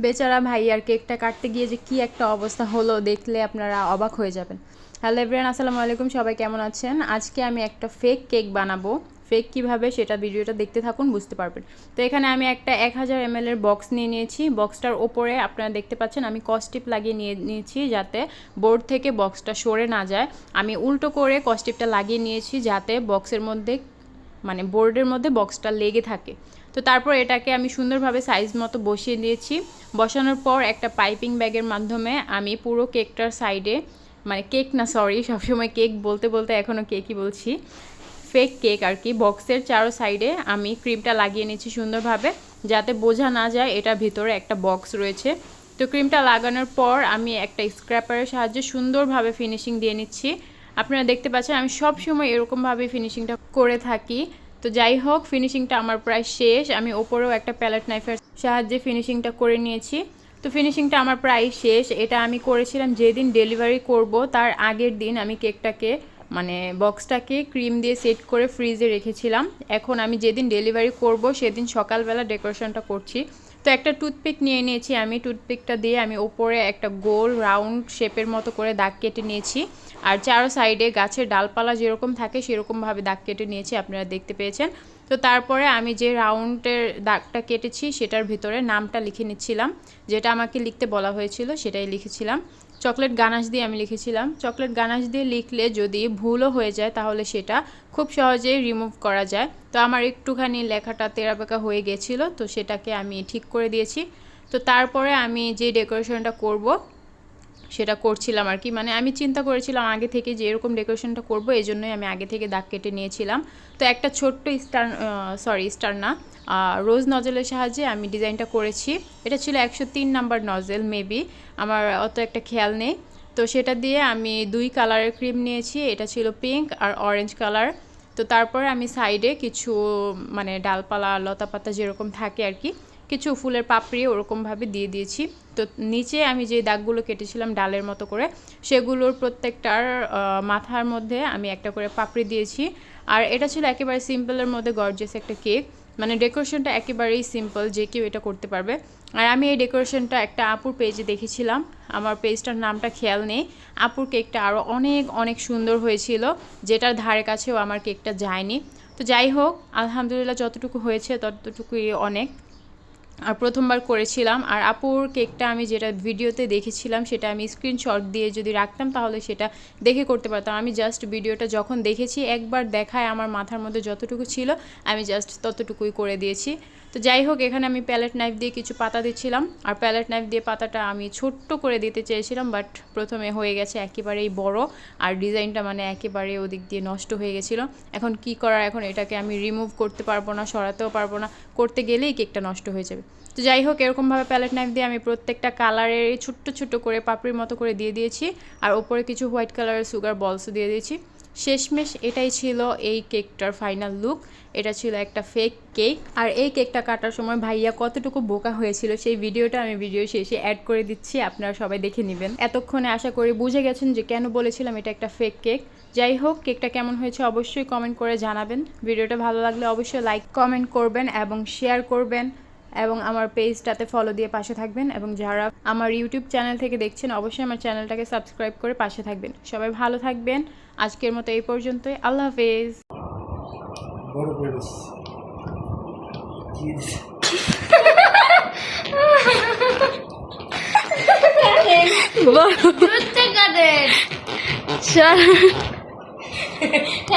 বেচারা ভাই আর কেকটা কাটতে গিয়ে যে কি একটা অবস্থা হলো দেখলে আপনারা অবাক হয়ে যাবেন। হ্যালো এভরিয়ান আসসালামু আলাইকুম, সবাই কেমন আছেন? আজকে আমি একটা ফেক কেক বানাবো। ফেক কীভাবে সেটা ভিডিওটা দেখতে থাকুন, বুঝতে পারবেন। তো এখানে আমি একটা এক হাজার এম এর বক্স নিয়ে নিয়েছি। বক্সটার ওপরে আপনারা দেখতে পাচ্ছেন, আমি কস্টিপ লাগিয়ে নিয়ে নিয়েছি যাতে বোর্ড থেকে বক্সটা সরে না যায়। আমি উল্টো করে কস্টিপটা লাগিয়ে নিয়েছি যাতে বক্সের মধ্যে মানে বোর্ডের মধ্যে বক্সটা লেগে থাকে। তো তারপর এটাকে আমি সুন্দরভাবে সাইজ মতো বসিয়ে দিয়েছি। বসানোর পর একটা পাইপিং ব্যাগের মাধ্যমে আমি পুরো কেকটার সাইডে মানে কেক না সরি সবসময় কেক বলতে বলতে এখনও কেকই বলছি। ফেক কেক আর কি বক্সের চারো সাইডে আমি ক্রিমটা লাগিয়ে নিচ্ছি সুন্দরভাবে, যাতে বোঝা না যায় এটার ভিতরে একটা বক্স রয়েছে। তো ক্রিমটা লাগানোর পর আমি একটা স্ক্র্যাপারের সাহায্যে সুন্দরভাবে ফিনিশিং দিয়ে নিচ্ছি। আপনারা দেখতে পাচ্ছেন, আমি সব সময় এরকমভাবে ফিনিশিংটা করে থাকি। তো যাই হোক ফিনিশিংটা আমার প্রায় শেষ। আমি ওপরেও একটা প্যালেট নাইফের সাহায্যে ফিনিশিংটা করে নিয়েছি। তো ফিনিশিংটা আমার প্রায় শেষ। এটা আমি করেছিলাম যেদিন ডেলিভারি করব, তার আগের দিন আমি কেকটাকে মানে বক্সটাকে ক্রিম দিয়ে সেট করে ফ্রিজে রেখেছিলাম। এখন আমি যেদিন ডেলিভারি করব, সেদিন সকালবেলা ডেকোরেশনটা করছি। তো একটা টুথপিক নিয়ে নিয়েছি, আমি টুথপিকটা দিয়ে আমি ওপরে একটা গোল রাউন্ড শেপের মতো করে দাগ কেটে নিয়েছি। আর চারো সাইডে গাছের ডালপালা যেরকম থাকে সেরকমভাবে দাগ কেটে নিয়েছি, আপনারা দেখতে পেয়েছেন। তো তারপরে আমি যে রাউন্ডের দাগটা কেটেছি সেটার ভিতরে নামটা লিখে নিচ্ছিলাম, যেটা আমাকে লিখতে বলা হয়েছিল সেটাই লিখেছিলাম। চকলেট গানাশ দিয়ে আমি লিখেছিলাম। চকলেট গানাশ দিয়ে লিখলে যদি ভুলও হয়ে যায়, তাহলে সেটা খুব সহজেই রিমুভ করা যায়। তো আমার একটুখানি লেখাটা তেরাবেকা হয়ে গেছিল, তো সেটাকে আমি ঠিক করে দিয়েছি। তো তারপরে আমি যে ডেকোরেশনটা করব সেটা করছিলাম আর কি। মানে আমি চিন্তা করেছিলাম আগে থেকে যে এরকম ডেকোরেশনটা করব এই জন্যই আমি আগে থেকে দাগ কেটে নিয়েছিলাম। তো একটা ছোট্ট স্টার সরি স্টার না রোজ নজেলের সাহায্যে আমি ডিজাইনটা করেছি। এটা ছিল একশো তিন নাম্বার নজেল মেবি আমার অত একটা খেয়াল নেই। তো সেটা দিয়ে আমি দুই কালারের ক্রিম নিয়েছি, এটা ছিল পিঙ্ক আর অরেঞ্জ কালার তো তারপরে আমি সাইডে কিছু মানে ডালপালা, লতাপাতা যেরকম থাকে আর কি কিছু ফুলের পাপড়ি ওরকমভাবে দিয়ে দিয়েছি। তো নিচে আমি যে দাগগুলো কেটেছিলাম ডালের মতো করে, সেগুলোর প্রত্যেকটার মাথার মধ্যে আমি একটা করে পাপড়ি দিয়েছি। আর এটা ছিল একেবারে সিম্পলের মধ্যে গর্জেস একটা কেক। মানে ডেকোরেশনটা একেবারেই সিম্পল, যে কেউ এটা করতে পারবে। আর আমি এই ডেকোরেশনটা একটা আপুর পেজে দেখেছিলাম। আমার পেজটার নামটা খেয়াল নেই। আপুর কেকটা আরও অনেক অনেক সুন্দর হয়েছিল। যেটার ধারে কাছেও আমার কেকটা যায়নি। তো যাই হোক, আলহামদুলিল্লাহ যতটুকু হয়েছে ততটুকুই অনেক। আর প্রথমবার করেছিলাম। আর আপুর কেকটা আমি যেটা ভিডিওতে দেখেছিলাম, সেটা আমি স্ক্রিনশট দিয়ে যদি রাখতাম, তাহলে সেটা দেখে করতে পারতাম। আমি জাস্ট ভিডিওটা যখন দেখেছি, একবার দেখায় আমার মাথার মধ্যে যতটুকু ছিল, আমি জাস্ট ততটুকুই করে দিয়েছি। তো যাই হোক, এখানে আমি প্যালেট নাইফ দিয়ে কিছু পাতা দিচ্ছিলাম। আর প্যালেট নাইফ দিয়ে পাতাটা আমি ছোট্ট করে দিতে চেয়েছিলাম, বাট প্রথমে হয়ে গেছে একেবারেই বড়। আর ডিজাইনটা মানে একেবারে ওদিক দিয়ে নষ্ট হয়ে গেছিল। এখন কি করার? এখন এটাকে আমি রিমুভ করতে পারব না, সরাতেও পারব না। করতে গেলেই কেকটা নষ্ট হয়ে যাবে। তো যাই হোক, এরকমভাবে প্যালেট নাইফ দিয়ে আমি প্রত্যেকটা কালারের ছোট্ট ছোট্ট করে পাপড়ির মতো করে দিয়ে দিয়েছি। আর ওপরে কিছু হোয়াইট কালারের সুগার বলসও দিয়ে দিয়েছি। শেষমেশ এটাই ছিল এই কেকটার ফাইনাল লুক এটা ছিল একটা ফেক কেক আর এই কেকটা কাটার সময় ভাইয়া কতটুকু বোকা হয়েছিল সেই ভিডিওটা আমি ভিডিও শেষে অ্যাড করে দিচ্ছি, আপনারা সবাই দেখে নেবেন। এতক্ষণে আশা করি বুঝে গেছেন যে কেন বলেছিলাম এটা একটা ফেক কেক যাই হোক কেকটা কেমন হয়েছে অবশ্যই কমেন্ট করে জানাবেন। ভিডিওটা ভালো লাগলে অবশ্যই লাইক কমেন্ট করবেন এবং শেয়ার করবেন। এবং আমার পেজটাতে ফলো দিয়ে পাশে থাকবেন এবং যারা আমার ইউটিউব চ্যানেল থেকে দেখছেন অবশ্যই আমার চ্যানেলটাকে সাবস্ক্রাইব করে পাশে থাকবেন। সবাই ভালো থাকবেন। আজকের মতো এই পর্যন্তই। আল্লাহ হাফেজ। বড়